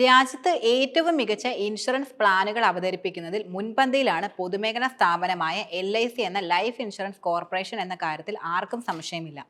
രാജ്യത്ത് ഏറ്റവും മികച്ച ഇൻഷുറൻസ് പ്ലാനുകൾ അവതരിപ്പിക്കുന്നതിൽ മുൻപന്തിയിലാണ് പൊതുമേഖലാ സ്ഥാപനമായ എൽ ഐ സി എന്ന ലൈഫ് ഇൻഷുറൻസ് കോർപ്പറേഷൻ എന്ന കാര്യത്തിൽ ആർക്കും സംശയമില്ല.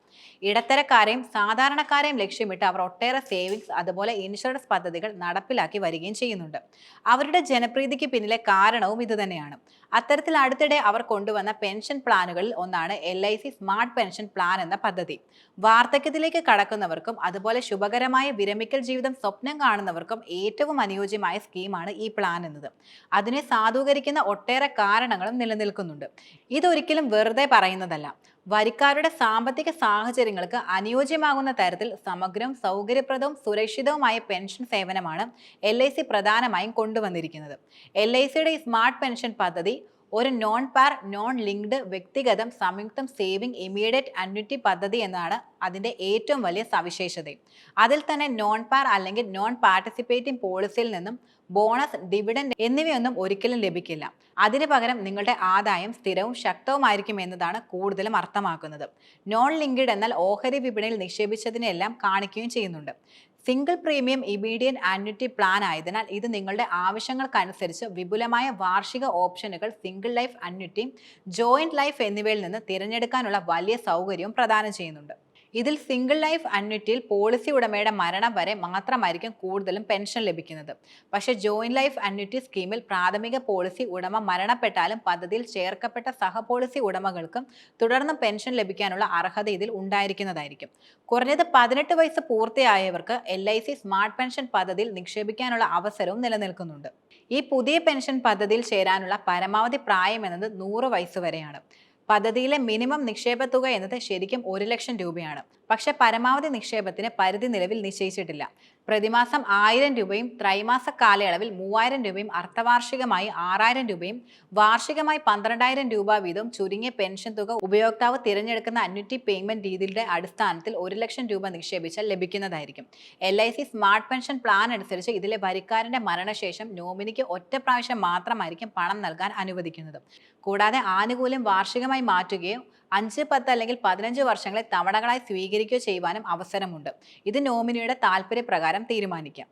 ഇടത്തരക്കാരെയും സാധാരണക്കാരെയും ലക്ഷ്യമിട്ട് അവർ ഒട്ടേറെ സേവിങ്സ് അതുപോലെ ഇൻഷുറൻസ് പദ്ധതികൾ നടപ്പിലാക്കി വരികയും ചെയ്യുന്നുണ്ട്. അവരുടെ ജനപ്രീതിക്ക് പിന്നിലെ കാരണവും ഇതുതന്നെയാണ്. അത്തരത്തിൽ അടുത്തിടെ അവർ കൊണ്ടുവന്ന പെൻഷൻ പ്ലാനുകളിൽ ഒന്നാണ് L I C smart pension plan എന്ന പദ്ധതി. വാർദ്ധക്യത്തിലേക്ക് കടക്കുന്നവർക്കും അതുപോലെ ശുഭകരമായ വിരമിക്കൽ ജീവിതം സ്വപ്നം കാണുന്നവർക്കും ഏറ്റവും അനുയോജ്യമായ സ്കീമാണ് ഈ പ്ലാൻ എന്നത്. അതിനെ സാധൂകരിക്കുന്ന ഒട്ടേറെ കാരണങ്ങളും നിലനിൽക്കുന്നുണ്ട്. ഇതൊരിക്കലും വെറുതെ പറയുന്നതല്ല. വരിക്കാരുടെ സാമ്പത്തിക സാഹചര്യങ്ങൾക്ക് അനുയോജ്യമാകുന്ന തരത്തിൽ സമഗ്രം സൗകര്യപ്രദവും സുരക്ഷിതവുമായ പെൻഷൻ സേവനമാണ് എൽ ഐ സി പ്രധാനമായും കൊണ്ടുവന്നിരിക്കുന്നത്. എൽ ഐ സിയുടെ സ്മാർട്ട് പെൻഷൻ പദ്ധതി ഒരു നോൺ പാർ നോൺ ലിങ്ക്ഡ് വ്യക്തിഗതം സംയുക്തം സേവിംഗ് ഇമീഡിയറ്റ് അന്വിറ്റി പദ്ധതി എന്നാണ് അതിന്റെ ഏറ്റവും വലിയ സവിശേഷത അതിൽ തന്നെ നോൺ പാർ അല്ലെങ്കിൽ നോൺ പാർട്ടിസിപ്പേറ്റിംഗ് പോളിസിയിൽ നിന്നും ബോണസ് ഡിവിഡൻഡ് എന്നിവയൊന്നും ഒരിക്കലും ലഭിക്കില്ല. അതിനു പകരം നിങ്ങളുടെ ആദായം സ്ഥിരവും ശക്തവുമായിരിക്കും എന്നതാണ് കൂടുതലും അർത്ഥമാക്കുന്നത്. നോൺ ലിങ്ക്ഡ് എന്നാൽ ഓഹരി വിപണിയിൽ നിക്ഷേപിച്ചതിനെല്ലാം കാണിക്കുകയും ചെയ്യുന്നുണ്ട്. Single premium immediate annuity plan ആയതിനാൽ ഇത് നിങ്ങളുടെ ആവശ്യങ്ങൾക്കനുസരിച്ച് വിപുലമായ വാർഷിക ഓപ്ഷനുകൾ single life annuity joint life എന്നിവയിൽ നിന്ന് തിരഞ്ഞെടുക്കാനുള്ള വലിയ സൗകര്യവും പ്രദാനം ചെയ്യുന്നുണ്ട്. ഇതിൽ സിംഗിൾ ലൈഫ് അന്വിറ്റിയിൽ പോളിസി ഉടമയുടെ മരണം വരെ മാത്രമായിരിക്കും കൂടുതലും പെൻഷൻ ലഭിക്കുന്നത്. പക്ഷേ ജോയിന്റ് ലൈഫ് അന്വിറ്റി സ്കീമിൽ പ്രാഥമിക പോളിസി ഉടമ മരണപ്പെട്ടാലും പദ്ധതിയിൽ ചേർക്കപ്പെട്ട സഹപോളിസി ഉടമകൾക്കും തുടർന്ന് പെൻഷൻ ലഭിക്കാനുള്ള അർഹത ഇതിൽ ഉണ്ടായിരിക്കുന്നതായിരിക്കും. കുറഞ്ഞത് പതിനെട്ട് വയസ്സ് പൂർത്തിയായവർക്ക് L I C smart pension പദ്ധതിയിൽ നിക്ഷേപിക്കാനുള്ള അവസരവും നിലനിൽക്കുന്നുണ്ട്. ഈ പുതിയ പെൻഷൻ പദ്ധതിയിൽ ചേരാനുള്ള പരമാവധി പ്രായം എന്നത് നൂറ് വയസ്സ് വരെയാണ്. പദ്ധതിയിലെ മിനിമം നിക്ഷേപ തുക എന്നത് ശരിക്കും ഒരു ലക്ഷം രൂപയാണ്. പക്ഷേ പരമാവധി നിക്ഷേപത്തിന് പരിധി നിലവിൽ നിശ്ചയിച്ചിട്ടില്ല. പ്രതിമാസം ആയിരം രൂപയും ത്രൈമാസ കാലയളവിൽ മൂവായിരം രൂപയും അർദ്ധവാർഷികമായി ആറായിരം രൂപയും വാർഷികമായി പന്ത്രണ്ടായിരം രൂപ വീതം ചുരുങ്ങിയ പെൻഷൻ തുക ഉപയോക്താവ് തിരഞ്ഞെടുക്കുന്ന അന്വിറ്റി പേയ്മെന്റ് രീതിയുടെ അടിസ്ഥാനത്തിൽ ഒരു ലക്ഷം രൂപ നിക്ഷേപിച്ചാൽ ലഭിക്കുന്നതായിരിക്കും. L I C smart pension plan അനുസരിച്ച് ഇതിലെ വരിക്കാരന്റെ മരണശേഷം നോമിനിക്ക് ഒറ്റ പ്രാവശ്യം മാത്രമായിരിക്കും പണം നൽകാൻ അനുവദിക്കുന്നത്. കൂടാതെ ആനുകൂല്യം വാർഷികമായി മാറ്റുകയോ അഞ്ച് പത്ത് അല്ലെങ്കിൽ പതിനഞ്ച് വർഷങ്ങളെ തവണകളായി സ്വീകരിക്കുകയോ ചെയ്യുവാനും അവസരമുണ്ട്. ഇത് നോമിനിയുടെ താല്പര്യപ്രകാരം തീരുമാനിക്കാം.